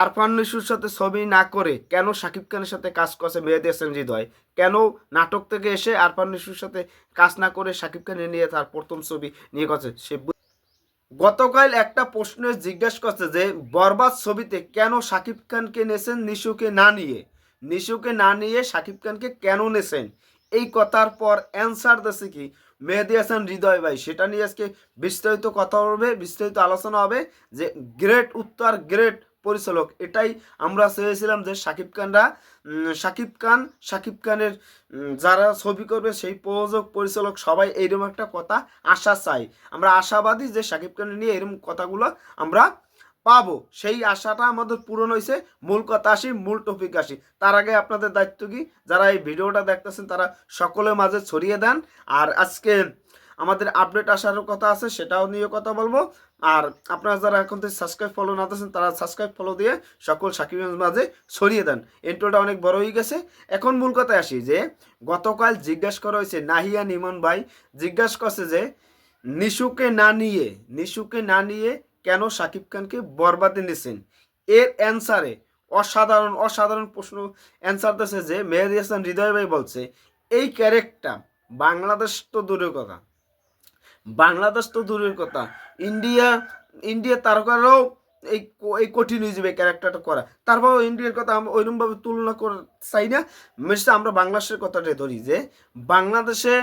আরফান নিশুর সাথে ছবি না করে কেন শাকিব খানের সাথে কাজ করছে মেহেদি হাসান হৃদয় কেন নাটক থেকে এসে আরফান নিশুর সাথে কাজ না করে শাকিব খানের নিয়ে তার প্রথম ছবি নিয়ে করছে? সে গতকাল একটা প্রশ্ন জিজ্ঞেস করছে যে, বরবাদ ছবিতে কেন শাকিব খানকে নেছেন নিশুকে না নিয়ে? নিশুকে না নিয়ে শাকিব খানকে কেন নেছেন? এই কথার পর অ্যান্সার দিচ্ছে কি, মেহেদি হাসান হৃদয় ভাই। সেটা নিয়ে আজকে বিস্তারিত কথা হবে, বিস্তারিত আলোচনা হবে যে, গ্রেট উত্তর, গ্রেট পরিচালক। এটাই আমরা চেয়েছিলাম যে শাকিব খানরা শাকিব খান শাকিব খানের যারা ছবি করবে সেই প্রযোজক, পরিচালক সবাই এইরকম একটা কথা আশা চাই আমরা আশাবাদী যে শাকিব খানের নিয়ে এরকম কথাগুলো আমরা পাবো। সেই আশাটা আমাদের পূরণ হয়েছে। মূল কথা আসি, মূল টপিক আসি। তার আগে আপনাদের দায়িত্ব কি? যারা এই ভিডিওটা দেখতেছেন তারা সকলের মাঝে ছড়িয়ে দেন। আর আজকে আমাদের আপডেট আসার কথা আছে, সেটাও নিয়ে কথা বলব। আর আপনারা যারা এখন থেকে সাবস্ক্রাইব ফলো না দিচ্ছেন তারা সাবস্ক্রাইব ফলো দিয়ে সকল সাকিবের মাঝে ছড়িয়ে দেন। ইন্ট্রোটা অনেক বড় হয়ে গেছে। এখন মূল কথায় আসি যে, গতকাল জিজ্ঞেস করা হয়েছে নাহিয়া নিমন ভাই, জিজ্ঞাসা করছে যে, নিশুকে না নিয়ে, নিশুকে না নিয়ে কেন সাকিব খানকে বরবাদে নিয়েছেন এর অ্যান্সারে অসাধারণ অসাধারণ প্রশ্ন অ্যান্সার দিয়েছে যে, মেহেদি হাসান হৃদয় ভাই বলছে, এই ক্যারেক্টার বাংলাদেশ তো দূরের কথা। বাংলাদেশ তো দূরের কথা। ইন্ডিয়া ইন্ডিয়া তারকারাও এই এই কঠিন হয়ে যাবে ক্যারেক্টারটা করা। তারপর ইন্ডিয়ার কথা আমরা ওইরকমভাবে তুলনা করে, চাই না। মেসে আমরা বাংলাদেশের কথাটা ধরি যে, বাংলাদেশে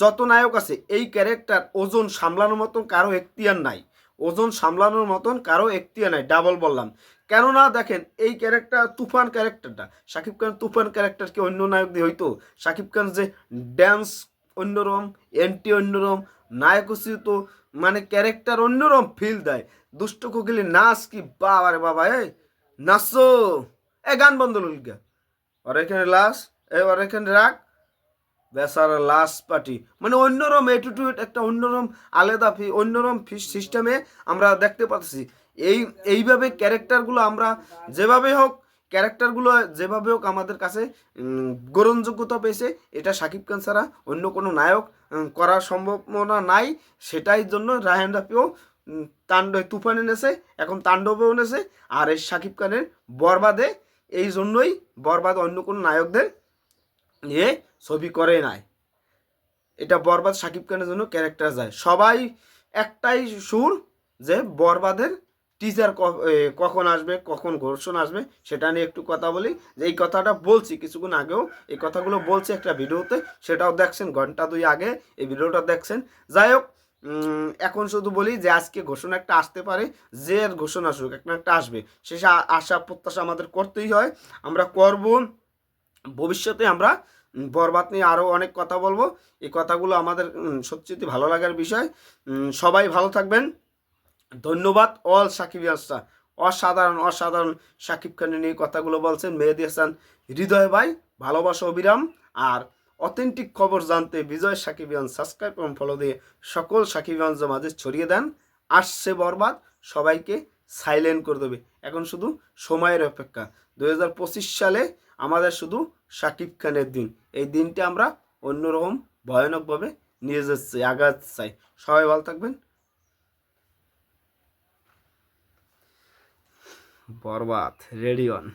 যত নায়ক আছে, এই ক্যারেক্টার ওজন সামলানোর মতন কারও এখতিয়ার নাই। ওজন সামলানোর মতন কারও এখতিয়ার নাই ডাবল বললাম। কেননা দেখেন, এই ক্যারেক্টার তুফান ক্যারেক্টারটা শাকিব খান তুফান ক্যারেক্টার কি অন্য নায়ক দিয়ে হইতো? শাকিব খান যে ড্যান্স অন্যরকম এন্টি অন্যরকম নায়ক তো মানে ক্যারেক্টার অন্যরকম ফিল দেয়। দুষ্ট কোকিলে নাচ কি বাবা রে বাবা এ নাচো। এ গান বন্ধ লুলকা আর এখানে লাশ এ আর এখানে রাখ। বেসার লাশ পার্টি মানে অন্যরকম অ্যাটিটিউড একটা অন্যরকম আলাদা ফি অন্যরকম সিস্টেমে আমরা দেখতে পাচ্ছি। এই, এইভাবে ক্যারেক্টারগুলো আমরা যেভাবে হোক ক্যারেক্টারগুলো যেভাবে হোক আমাদের কাছে গ্রহণযোগ্যতা পেয়েছে এটা শাকিব খান ছাড়া অন্য কোনো নায়ক করার সম্ভাবনা নাই। সেটাই জন্য রায়হান রাফিও উম, তাণ্ড তুফান এনেছে এখন তাণ্ডবও এনেছে আর এই শাকিব খানের বরবাদে এই জন্যই বরবাদ অন্য কোনো নায়কদের নিয়ে ছবি করে নাই। এটা বরবাদ শাকিব খানের জন্য ক্যারেক্টার যায়। সবাই একটাই সুর যে বরবাদের টিচার কখন আসবে, কখন ঘোষণা আসবে, সেটা নিয়ে একটু কথা বলি। যে এই কথাটা বলছি, কিছুক্ষণ আগেও এই কথাগুলো বলছি একটা ভিডিওতে, সেটাও দেখছেন, ঘণ্টা দুই আগে এই ভিডিওটা দেখছেন। যাই হোক এখন শুধু বলি যে আজকে ঘোষণা একটা আসতে পারে, যে ঘোষণা আসুক, একটা একটা আসবে। শেষে আশা, প্রত্যাশা আমাদের করতেই হয়। আমরা করব, ভবিষ্যতে আমরা বরবাদ নিয়ে আরও অনেক কথা বলব। এই কথাগুলো আমাদের সত্যি ভালো লাগার বিষয়। সবাই ভালো থাকবেন। ধন্যবাদ, অল সাকিব হাসান অসাধারণ অসাধারণ সাকিব খানের নিয়ে কথাগুলো বলছেন মেহেদি হাসান। হৃদয় ভাই, ভালোবাসা অবিরাম। আর অথেন্টিক খবর জানতে বিজয় সাকিবিয়ান সাবস্ক্রাইব এবং ফলো দিয়ে সকল সাকিবিয়ানদের মাঝে ছড়িয়ে দেন। আসছে বরবাদ, সবাইকে সাইলেন্ট করে দেবে। এখন শুধু সময়ের অপেক্ষা। দু হাজার পঁচিশ সালে আমাদের শুধু সাকিব খানের দিন। এই দিনটি আমরা অন্যরকম ভয়ানকভাবে নিয়ে যাচ্ছি আগাতে চাই। সবাই ভালো থাকবেন। বরবাদ রেডি অন